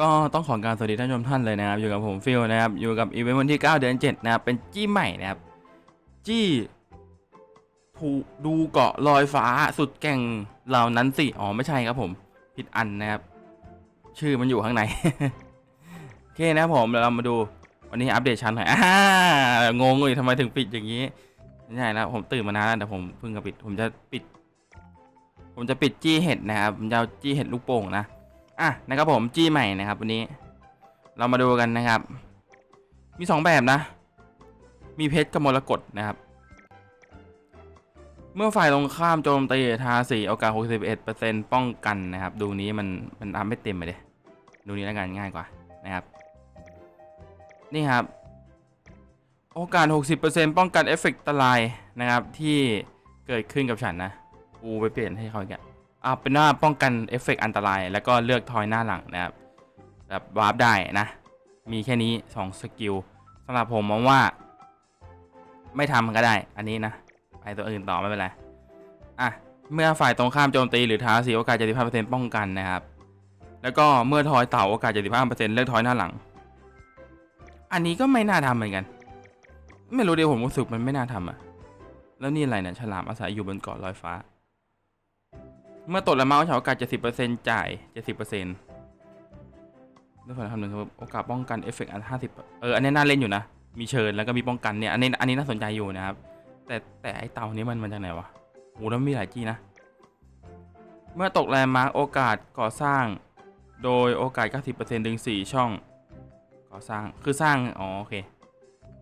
ก็ต้องขอการสวัสดีท่านผู้ชมท่านเลยนะครับ อยู่กับผมฟิลนะครับ อยู่กับอีเวนต์วันที่ 9 เดือน 7 นะครับ เป็นจี้ใหม่นะครับ จี้ถูดูเกาะลอยฟ้าสุดแก่งเหล่านั้นสิ อ๋อ ไม่ใช่ครับผม ผิดอันนะครับ ชื่อมันอยู่ข้างใน โอเคนะครับผมเดี๋ยวเรามาดูวันนี้อัปเดตชั้นหน่อยอ่างงเลยทำไมถึงปิดอย่างนี้ไม่ใช่แล้วผมตื่นมานานแล้วแต่ผมเพิ่งจะปิด ผมจะปิด ผมจะปิดจี้เห็ดนะครับผมจะเอาจี้เห็ดลูกโป่งนะ อะนะครับผมจี้ใหม่นะครับวันนี้ เรามาดูกันนะครับ มีสองแบบนะ มีเพชรกับมรกตนะครับ เมื่อฝ่ายตรงข้ามโจมตีทาสีโอกาส61%ป้องกันนะครับ ดูนี้มันมันอัพไม่เต็มไปเลยดูนี้แล้วกันง่ายกว่านะครับ นี่ครับ โอกาส 60%ป้องกันเอฟเฟกต์อันตรายนะครับที่เกิดขึ้นกับฉันนะกูไปเปลี่ยนให้เขาอีกอะ เอาเป็นว่าป้องกันเอฟเฟกต์อันตราย แล้วก็เลือกทอยหน้าหลังนะครับแบบวาร์ปได้นะ มีแค่นี้2สกิลสำหรับผมมองว่า ไม่ทำก็ได้ อันนี้นะ ไปตัวอื่นต่อไม่เป็นไรอะเมื่อฝ่ายตรงข้ามโจมตีหรือท้าสีโอกาส75%ป้องกันนะครับ แล้วก็เมื่อทอยเต่าโอกาส75%เลือกทอยหน้าหลัง อันนี้ก็ไม่น่าทำเหมือนกัน ไม่รู้เดี๋ยวผมรู้สึกมันไม่น่าทำอะแล้วนี่อะไรเนี่ยฉลามอาศัยอยู่บนเกาะลอยฟ้า เมื่อตดและเมาส์ใช้โอกาส 70%จ่าย 70%ด้วยผลคำหนึ่งคือโอกาสป้องกันเอฟเฟกต์อัน 50 เออ อันนี้น่าเล่นอยู่นะ มีเชิญแล้วก็มีป้องกันเนี่ย อันนี้อันนี้น่าสนใจอยู่นะครับ แต่แต่ไอเตานี้มันมาจากไหนวะโหแล้วมีหลายจี้นะ เมื่อตกแรงมาร์กโอกาสก่อสร้าง โดยโอกาส 90%ดึง 4 ช่อง ก่อสร้าง คือสร้าง อ๋อ โอเค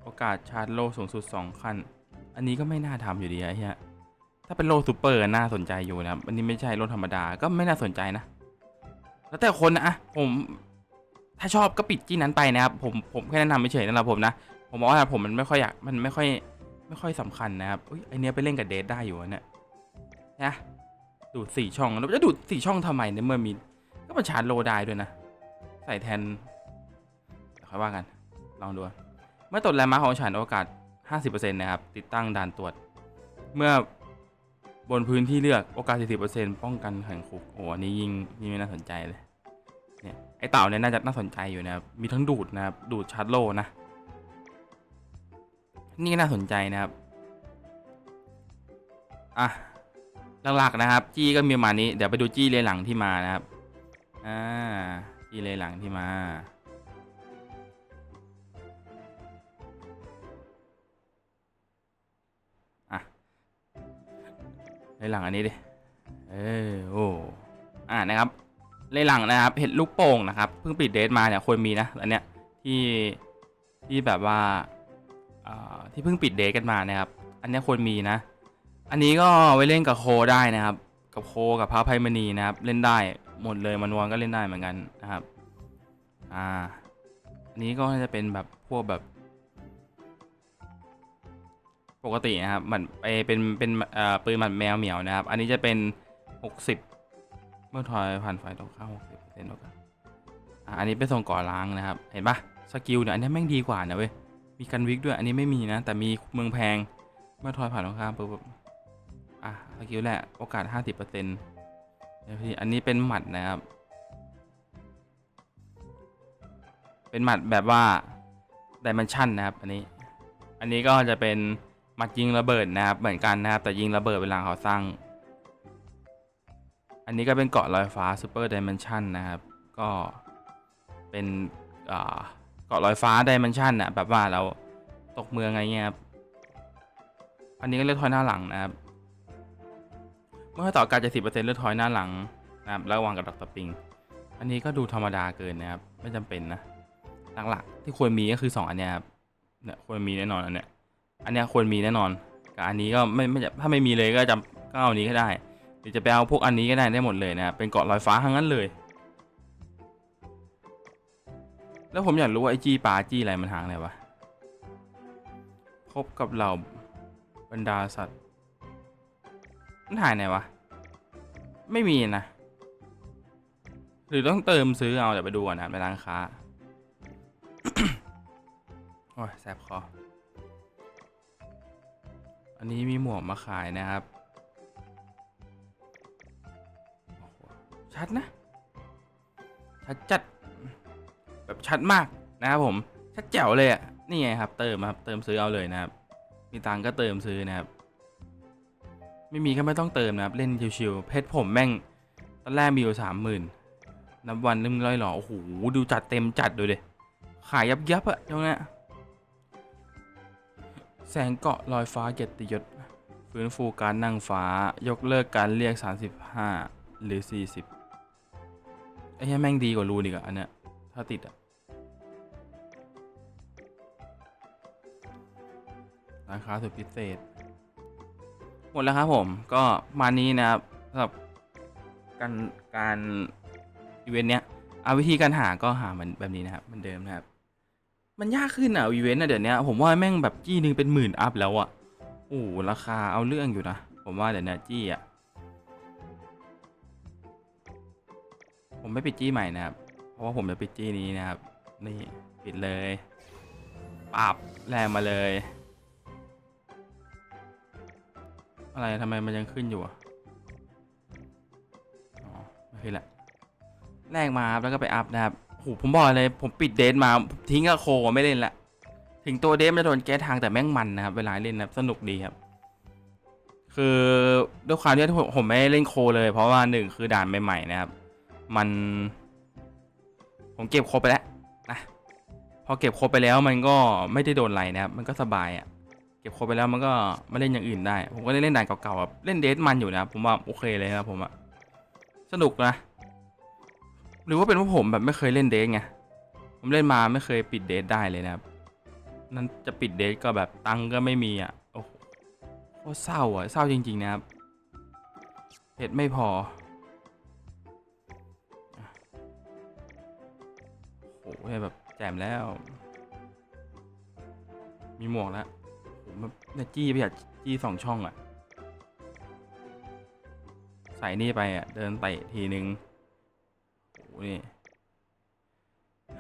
โอกาสชาร์จโลสูงสุด 2 ขั้น อันนี้ก็ไม่น่าทำอยู่ดีไอ้เหี้ย ถ้าเป็นโลซูเปอร์น่าสนใจอยู่นะครับ อันนี้ไม่ใช่โลธรรมดาก็ไม่น่าสนใจนะ แล้วแต่คนนะอะผม ถ้าชอบก็ปิดจี้นั้นไปนะครับ ผมผมแค่แนะนำเฉยๆนะครับผมนะ ผมบอกว่าผมมันไม่ค่อยอยากมันไม่ค่อยไม่ค่อยสำคัญนะครับอุ้ยไอเนี้ยไปเล่นกับเดทได้อยู่อะเนี่ยนะดูดสี่ช่องแล้วจะดูดสี่ช่องทำไมเนี่ยเมื่อมี ก็มาชาร์จโลได้ด้วยนะ ใส่แทนค่อยว่ากัน ลองดู เมื่อตรวจแรงม้าของฉันโอกาส 50%นะครับ ติดตั้งด่านตรวจ เมื่อ บนพื้นที่เลือกโอกาส 40%ป้องกันแข่งคุกโอ้อันนี้ยิงยิ่งไม่น่าสนใจเลยเนี่ยไอเต่าเนี่ยน่าจะน่าสนใจอยู่นะครับมีทั้งดูดนะครับดูดชาร์จโลนะนี่ก็น่าสนใจนะครับอะหลักๆนะครับ จี้ก็มีประมาณนี้เดี๋ยวไปดูจี้เลยหลังที่มานะครับอ่าจี้เลยหลังที่มา เลยหลังอันนี้ดิ เออโอ้อ่านะครับเลยหลังนะครับเห็ดลูกโป่งนะครับเพิ่งปิดเดทมาเนี่ยควรมีนะอันเนี้ยที่ที่แบบว่าที่เพิ่งปิดเดทกันมานะครับ อันเนี้ยควรมีนะ อันนี้ก็ไว้เล่นกับโคได้นะครับ กับโคกับพระไพมณีนะครับ เล่นได้หมดเลยมันวอนก็เล่นได้เหมือนกันนะครับ อ่า อันนี้ก็จะเป็นแบบพวกแบบ ปกตินะครับมันไปเป็นเป็นเอ่อปืนหมัดแมวเหมียวนะครับ อันนี้จะเป็น 60 เมื่อทอยผ่านไฟตรงข้าม60เปอร์เซ็นต์กันอ่าอันนี้เป็นทรงก่อล้างนะครับ เห็นปะสกิลเนี่ยอันนี้แม่งดีกว่านะเว้ยมีกันวิกด้วยอันนี้ไม่มีนะ แต่มีเมืองแพงเมื่อทอยผ่านตรงข้ามปุ๊บอะสกิลแหละโอกาส 50เปอร์เซ็นต์อันนี้เป็นหมัดนะครับ เป็นหมัดแบบว่าดิเมนชันนะครับ อันนี้ อันนี้ก็จะเป็น มัดยิงระเบิดนะครับเหมือนกันนะครับแต่ยิงระเบิดเวลาเขาสร้าง อันนี้ก็เป็นเกาะลอยฟ้าซูเปอร์ดิเมนชันนะครับ ก็เป็นเกาะลอยฟ้าดิเมนชันนะแบบว่าเราตกเมืองอะไรเงี้ยครับอันนี้ก็เลือกทอยหน้าหลังนะครับ เมื่อต่อการจะสิบเปอร์เซ็นต์เลือกทอยหน้าหลังนะครับระหว่างกับดอกตะปิง อันนี้ก็ดูธรรมดาเกินนะครับ ไม่จำเป็นนะหลักๆที่ควรมีก็คือสองอันเนี้ยครับเนี่ยควรมีแน่นอนอันเนี้ย อันนี้ควรมีแน่นอนกับอันนี้ก็ไม่ไม่จะถ้าไม่มีเลยก็จำก็เอานี้ก็ได้ หรือจะไปเอาพวกอันนี้ก็ได้ได้หมดเลยนะเป็นเกาะลอยฟ้าทั้งนั้นเลย แล้วผมอยากรู้ว่าไอจี้ปลาจี้อะไรมันหางอะไรวะพบกับเหล่าบรรดาสัตว์มันหายไหนวะไม่มีนะ หรือต้องเติมซื้อเอาเดี๋ยวไปดูก่อนนะไปร้านค้า โอ้ยแสบคอ อันนี้มีหมวกมาขายนะครับชัดนะ ชัดจัด แบบชัดมากนะครับผม ชัดแจ๋วเลยอะ นี่ไงครับ เติมครับ เติมซื้อเอาเลยนะครับ มีตังก็เติมซื้อนะครับ ไม่มีก็ไม่ต้องเติมนะครับ เล่นชิวๆเพชรผมแม่ง ตอนแรกมีอยู่สามหมื่นนับวันนึงร้อยหล่อโอ้โห ดูจัดเต็มจัดดูดิขายยับยับๆอะตรงนี้ แสงเกาะลอยฟ้าเกียรติยศฟื้นฟูการนั่งฟ้ายกเลิกการเรียก 35 หรือ 40 ไอ้เหี้ยแม่งดีกว่ารูนอีกอะอันเนี้ยถ้าติดอะราคาสุดพิเศษ หมดแล้วครับผมก็มานี้นะครับสำหรับการการอีเวนต์เนี้ยเอาวิธีการหาก็หาเหมือนแบบนี้นะครับเหมือนเดิมนะครับ มันยากขึ้นอะอีเวนต์อะเดี๋ยวนี้ผมว่าแม่งแบบจี้หนึงเป็นหมื่นอัพแล้วอะโอ้ราคาเอาเรื่องอยู่นะ ผมว่าเดี๋ยวนี้จี้อะผมไม่ปิดจี้ใหม่นะครับ เพราะว่าผมจะปิดจี้นี้นะครับ นี่ปิดเลยปรับแรงมาเลย อะไรทำไมมันยังขึ้นอยู่อะอ๋อไม่ขึ้นละแรกมาครับแล้วก็ไปอัพนะครับ หผมบอกเลยผมปิดเดทมาทิ้งกับโคไม่เล่นละ ถึงตัวเดทมันจะโดนแก้ทางแต่แม่งมันนะครับ เวลาเล่นนะสนุกดีครับ คือด้วยความที่ผมไม่เล่นโคเลย เพราะว่าหนึ่งคือด่านใหม่ๆนะครับ มัน ผมเก็บโคไปแล้วนะพอเก็บโคไปแล้วมันก็ไม่ได้โดนอะไรนะครับ มันก็สบายอะ่ะเก็บโคไปแล้วมันก็มาเล่นอย่างอื่นได้ ผมก็ได้เล่นด่านเก่าๆแบบเล่นเดทมันอยู่นะครับผมว่าโอเคเลยนะครับผมอะสนุกนะ หรือว่าเป็นเพราะผมแบบไม่เคยเล่นเดทไง ผมเล่นมาไม่เคยปิดเดทได้เลยนะครับ นั่นจะปิดเดทก็แบบตังก็ไม่มีอะ โอ้โหเศร้าอะเศร้าจริง ๆ นะครับเพชรไม่พอ โอ้โหแบบแจมแล้ว มีหมวกแล้วผมแบบเนี่ยจี้ไปอยากจี้สองช่องอะ ใส่นี่ไปอะ เดินเตะทีนึง นี่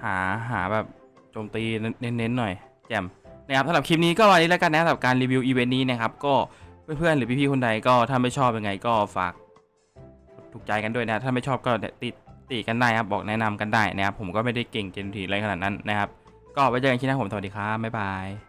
หาหาแบบโจมตีเน้นๆหน่อยแจ่มนะครับสำหรับคลิปนี้ก็วันนี้แล้วกันนะสำหรับการรีวิวอีเวนต์นี้นะครับก็เพื่อนๆหรือพี่ๆคนใดก็ถ้าไม่ชอบยังไงก็ฝากถูกใจกันด้วยนะถ้าไม่ชอบก็ติดติกันได้ครับบอกแนะนำกันได้นะครับผมก็ไม่ได้เก่งเจนทีอะไรขนาดนั้นนะครับ ก็ไว้เจอกันคลิปหน้าผมสวัสดีครับบ๊ายบาย